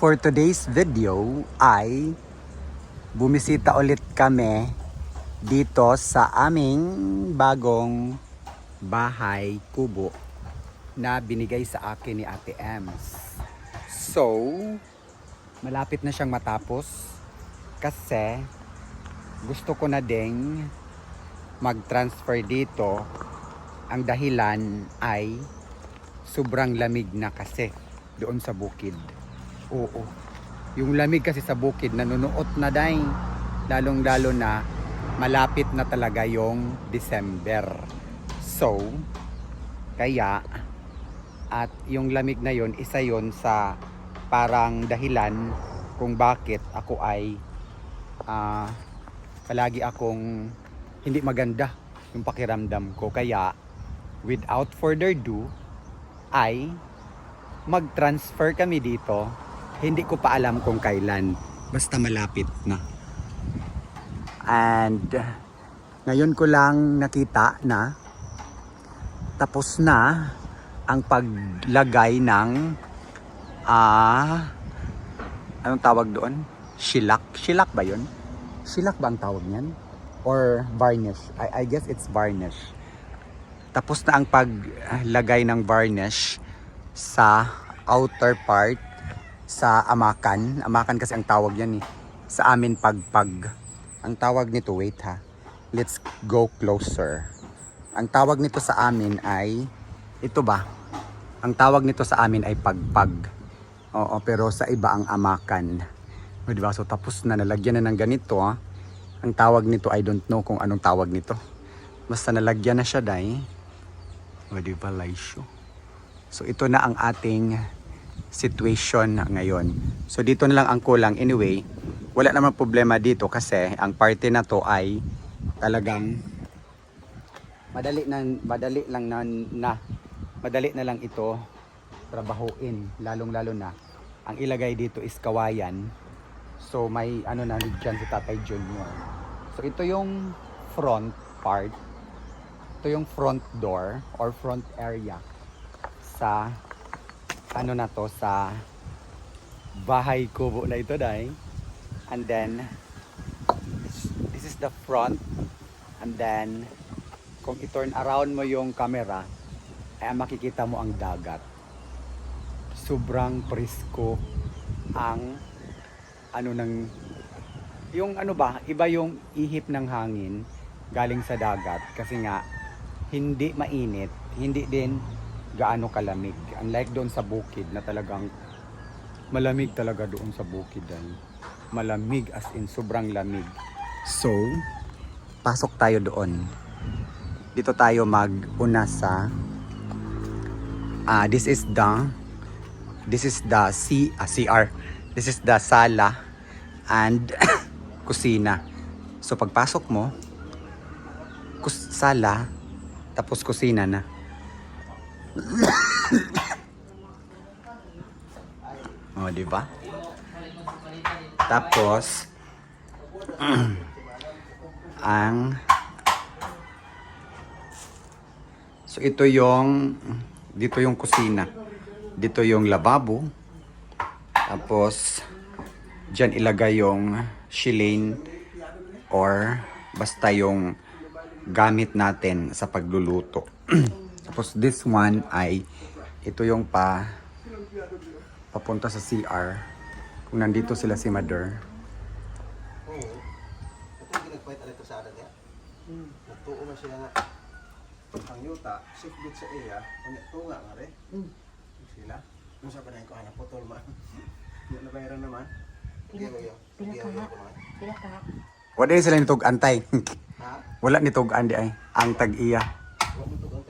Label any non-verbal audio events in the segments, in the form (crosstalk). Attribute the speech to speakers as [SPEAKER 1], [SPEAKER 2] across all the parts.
[SPEAKER 1] For today's video ay bumisita ulit kami dito sa aming bagong bahay kubo na binigay sa akin ni Ate Ems. So, malapit na siyang matapos kasi gusto ko na ding mag-transfer dito. Ang dahilan ay sobrang lamig na kasi doon sa bukid. Oo. Yung lamig kasi sa bukid nanunuot na dahil lalong lalo na malapit na talaga yung December. So, kaya at yung lamig na yon isa yon sa parang dahilan kung bakit ako ay ah, palagi akong hindi maganda yung pakiramdam ko. Kaya, without further ado, ay mag-transfer kami dito. Hindi ko pa alam kung kailan. Basta malapit na. And, ngayon ko lang nakita na tapos na ang paglagay ng ah anong tawag doon? Shilak? Shilak ba yun? Shilak ba ang tawag niyan? Or varnish? I, I guess it's varnish. Tapos na ang paglagay ng varnish sa outer part sa amakan. Amakan kasi ang tawag yan eh. Sa amin pagpag. Ang tawag nito, wait ha. Let's go closer. Ang tawag nito sa amin ay, ito ba? Ang tawag nito sa amin ay pagpag. Oo, pero sa iba ang amakan. O, diba? So tapos na, nalagyan na ng ganito ha. Ang tawag nito, I don't know kung anong tawag nito. Basta nalagyan na siya, dai. O, diba? So ito na ang ating situation ngayon. So dito na lang ang kulang. Anyway, wala naman problema dito kasi ang party na to ay talagang madali na madali lang na, na madali na lang ito trabahuin lalong lalo na ang ilagay dito is kawayan so may ano na dyan si Tatay Junior so ito yung front part ito yung front door or front area sa ano na to sa bahay kubo na ito dai and then this is the front. And then kung i-turn around mo yung camera ay makikita mo ang dagat. Sobrang presko ang ano ng yung ano ba iba yung ihip ng hangin galing sa dagat. Kasi nga hindi mainit hindi din gaano kalamig. Unlike doon sa bukid na talagang malamig talaga doon sa bukid ay malamig as in sobrang lamig. So pasok tayo doon. Dito tayo mag-una sa ah this is the this is the C, ah, CR this is the sala and (coughs) kusina. So pagpasok mo kus sala tapos kusina na oh di ba tapos (clears throat) ang So ito yung dito yung kusina. Dito yung lababo. Tapos diyan ilagay yung shilane or basta yung gamit natin sa pagluluto. (clears throat) Tapos this one ay ito yung pa papunta sa CR. Kung nandito sila si Mother.
[SPEAKER 2] Nagtuo na siya nga. Ang yuta, safe bit sa iya, ang tunga nga rin. Sila. Nung sa panay ko, anak putol man. (laughs) Hindi na bayaran naman.
[SPEAKER 3] Pila ka?
[SPEAKER 1] Wala sila nitog antay.
[SPEAKER 2] Ha? (laughs)
[SPEAKER 1] Wala nitog andi ay ang tag-iya.
[SPEAKER 2] Huwag mo tukang tag-iya na.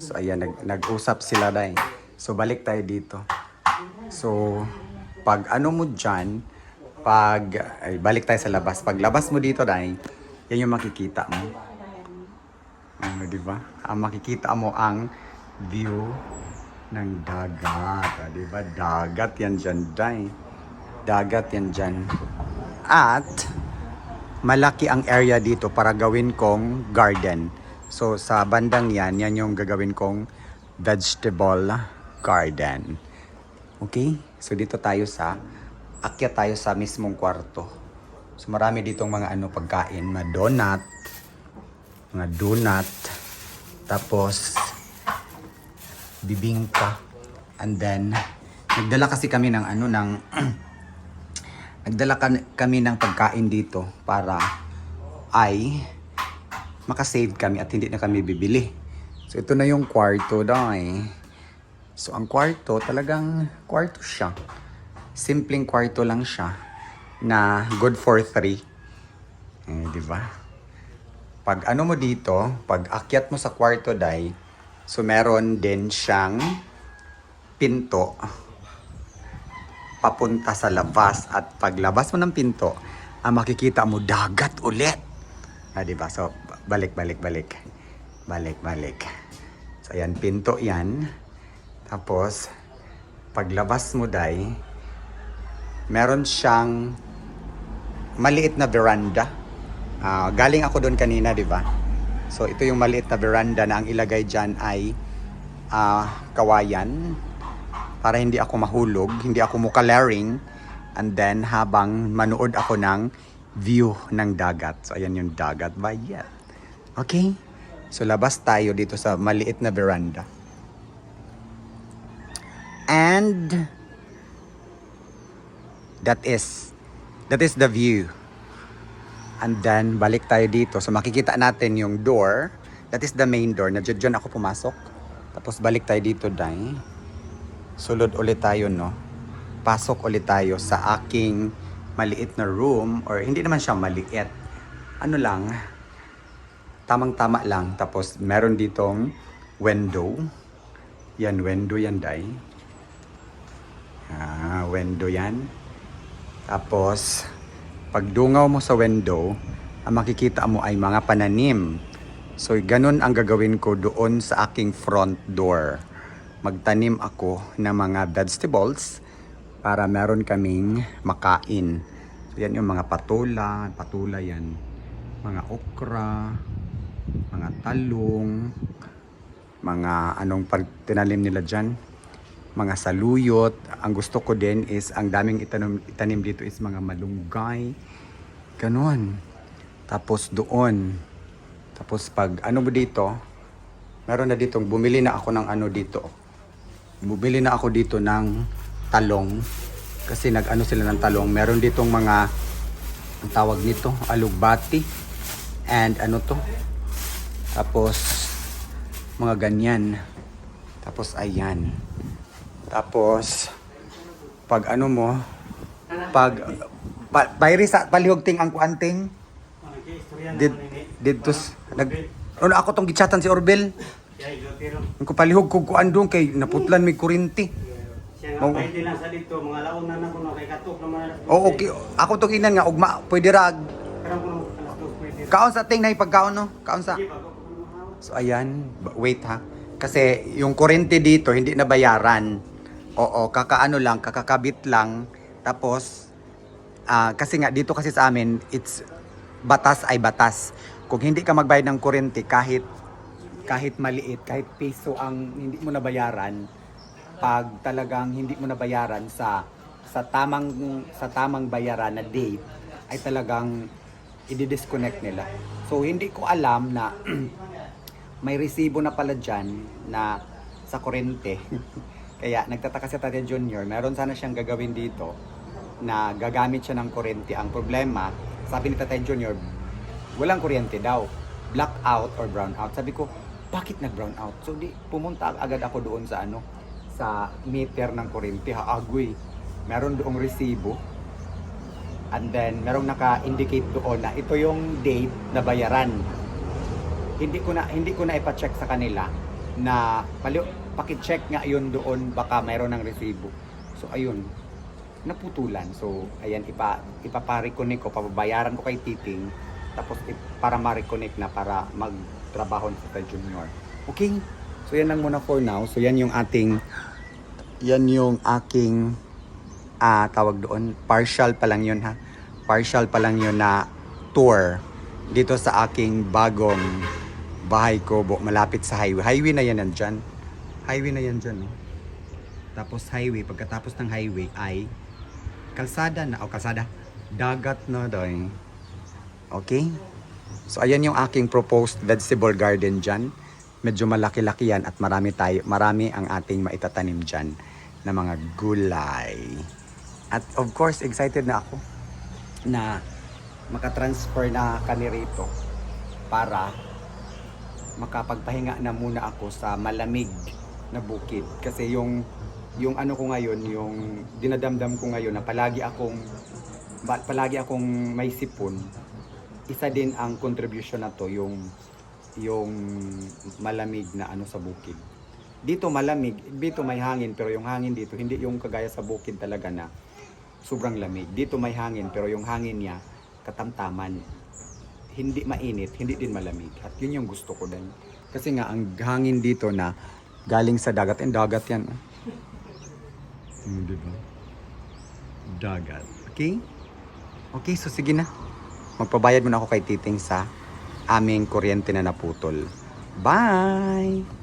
[SPEAKER 1] So ayan, nag, nag-usap sila dahil. So balik tayo dito. So pag ano mo dyan, pag ay, balik tayo sa labas. Pag labas mo dito dahil, yan yung makikita mo. Ano, di ba? Ang makikita mo ang view ng dagat. ah, Di ba? Dagat yan dyan, dahil. Dagat yan dyan. At, malaki ang area dito para gawin kong garden. So sa bandang yan, yan yung gagawin kong vegetable garden. Okay? So dito tayo sa akyat tayo sa mismong kwarto. So marami ditong mga ano pagkain, mga donut, mga donut, tapos bibingka, and then nagdala kasi kami ng ano ng (clears throat) nagdala kami ng pagkain dito para ay makasave kami at hindi na kami bibili. So ito na yung kwarto dai. So ang kwarto talagang kwarto siya. Simpleng kwarto lang siya na good for three. Eh, di ba? Pag ano mo dito, pag akyat mo sa kwarto dai, so meron din siyang pinto papunta sa labas at paglabas mo ng pinto, ang makikita mo dagat ulit. Ah, di ba? So, balik, balik, balik. Balik, balik. So, ayan, pinto yan. Tapos, paglabas mo, day, meron siyang maliit na veranda. Ah, galing ako doon kanina, di ba? So, ito yung maliit na veranda na ang ilagay dyan ay ah, kawayan para hindi ako mahulog, hindi ako mukalaring, and then habang manood ako ng view ng dagat. So, ayan yung dagat bayan. Okay? So, labas tayo dito sa maliit na veranda. And that is that is the view. And then balik tayo dito. So makikita natin yung door. That is the main door. Na dyan ako pumasok. Tapos balik tayo dito, Day. Sulod ulit tayo, no? Pasok ulit tayo sa aking maliit na room. Or hindi naman siya maliit. Ano lang, tamang-tama lang. Tapos meron ditong window. Yan, window yan, Day. Ah, window yan. Tapos, pag dungaw mo sa window, ang makikita mo ay mga pananim. So, ganun ang gagawin ko doon sa aking front door. Magtanim ako ng mga vegetables para meron kaming makain. So, yan yung mga patula, patula yan. Mga okra, mga talong, mga anong pag nila dyan, mga saluyot. Ang gusto ko din is, ang daming itanim, itanim dito is mga malunggay. Ganon. Tapos doon. Tapos pag ano mo dito, meron na ditong, bumili na ako ng ano dito. Bumili na ako dito ng talong. Kasi nag-ano sila ng talong. Meron ditong mga, ang tawag nito, alugbati. And ano to? Tapos, mga ganyan. Tapos ayan. Tapos, pag ano mo, pag, pa, bayri sa palihog ting ang kuanting, did, did tos, nag, ano ako tong gichatan si Orbel, ang kupalihog ko kuan doon kay naputlan may kurinti.
[SPEAKER 3] Siya
[SPEAKER 1] Oo.
[SPEAKER 3] nga lang sa dito, mga laon na na kuno kay katok naman.
[SPEAKER 1] O okay, ako tong inan nga ugma, pwede ra,
[SPEAKER 3] Karang kuno alas dos pwede.
[SPEAKER 1] kaon sa ting na pagkaon no, kaon sa. So ayan, wait ha. Kasi yung kuryente dito hindi na bayaran. Oo, kakaano lang, kakakabit lang. Tapos ah, kasi nga dito kasi sa amin, it's batas ay batas. Kung hindi ka magbayad ng kuryente kahit kahit maliit, kahit piso ang hindi mo nabayaran, pag talagang hindi mo nabayaran sa sa tamang sa tamang bayaran na date ay talagang i-disconnect nila. So hindi ko alam na (clears throat) may resibo na pala dyan na sa kurente. (laughs) Kaya nagtataka si Tate Junior, meron sana siyang gagawin dito na gagamit siya ng kurente. Ang problema, sabi ni Tate Junior, walang kuryente daw. Blackout or brownout. Sabi ko, bakit nag-brownout? So di, pumunta agad ako doon sa ano, sa meter ng kuryente. Haagoy. Meron doong resibo. And then, merong naka-indicate doon na ito yung date na bayaran hindi ko na hindi ko na ipa-check sa kanila na pali, paki-check nga yun doon baka mayroon ng resibo. So ayun, naputulan. So ayan ipa ipapa-reconnect ko, pababayaran ko kay Titing tapos para ma-reconnect na para magtrabaho sa Ted Junior. Okay? So yan lang muna for now. So yan yung ating yan yung aking ah tawag doon, partial pa lang yun ha. Partial pa lang yun na tour dito sa aking bagong bahay ko bo, malapit sa highway. Highway na yan nandyan. Highway na yan dyan. No? Tapos highway, pagkatapos ng highway ay kalsada na, o kalsada, dagat na doy. Okay? So ayan yung aking proposed vegetable garden dyan. Medyo malaki-laki yan at marami tayo, marami ang ating maitatanim dyan na mga gulay. At of course, excited na ako na makatransfer na kami para makapagpahinga na muna ako sa malamig na bukid. Kasi yung yung ano ko ngayon, yung dinadamdam ko ngayon na palagi akong palagi akong may sipon. Isa din ang contribution na to yung yung malamig na ano sa bukid. Dito malamig, dito may hangin pero yung hangin dito hindi yung kagaya sa bukid talaga na sobrang lamig. Dito may hangin pero yung hangin niya katamtaman. Hindi mainit, hindi din malamig. At yun yung gusto ko din. Kasi nga ang hangin dito na galing sa dagat, and dagat yan. Hmm, di ba? Dagat. Okay? Okay, so sige na. Magpabayad muna ako kay Titing sa aming kuryente na naputol. Bye!